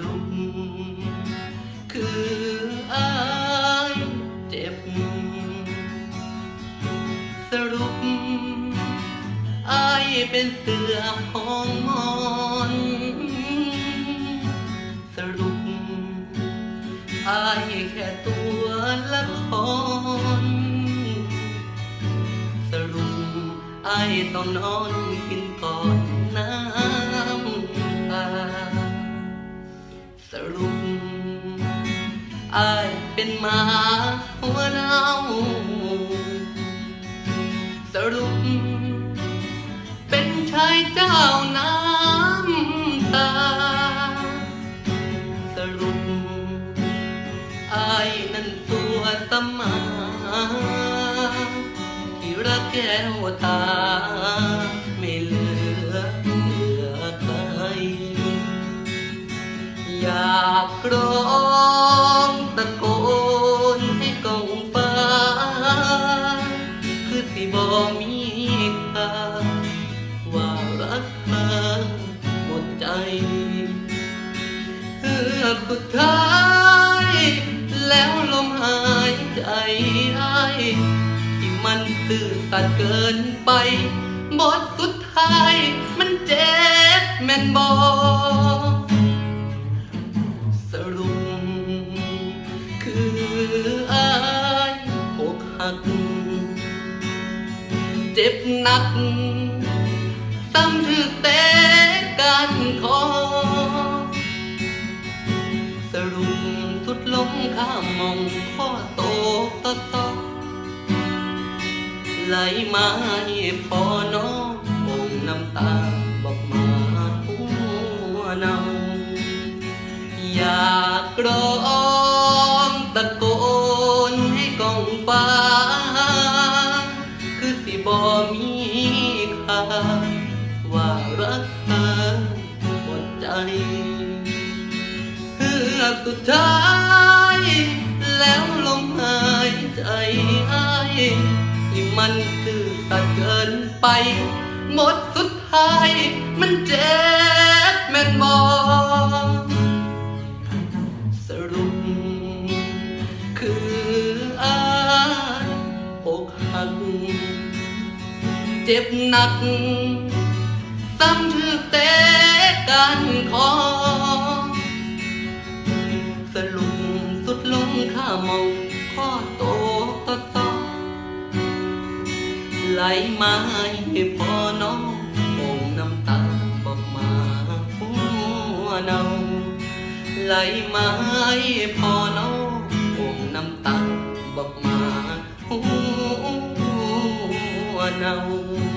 รุปคืออายเจ็บ สรุปอายเป็นเสือของมอนสรุปอายแค่ตัวละครสรุปอายต้องนอนกินก่อน สรุปอายเป็นหมาหัวเน่าสรุป เป็นชายเจ้าน้ำตา สรุปอายนั้นตัวสมาที่รักแก้วตาากร้องตะโกนให้กองฟ้า คือสิบ่มีค่าว่ารักเธอหมดใจเฮือสุดท้าย แล้วลมหายใจอ้ที่มันตื่นตัดเกินไป บทสุดท้าย มันเจ็บแม่นบอส หัก เจ็บหนัก ซ้ำถือเตะกันคอ สรุปสุดลมข้ามมองข้อโตต่อต่อไหลมาให้พอน้อง มีค่าว่ารักเธอหมดใจเพื่อสุดท้ายแล้วลมหายใจไอที่มันคือตัดเกินไป หมดสุดท้ายมันเจ็บ เจ็บหนัก ซ้ำถือเตะกันคอสรุปสุดลงข้ามองข้อโตต่อต่อไหลมาให้พอน้ององน้ำตาบอกมาหัวเนาไหลมาให้พอน้ององน้ำตาบอกมาหัว now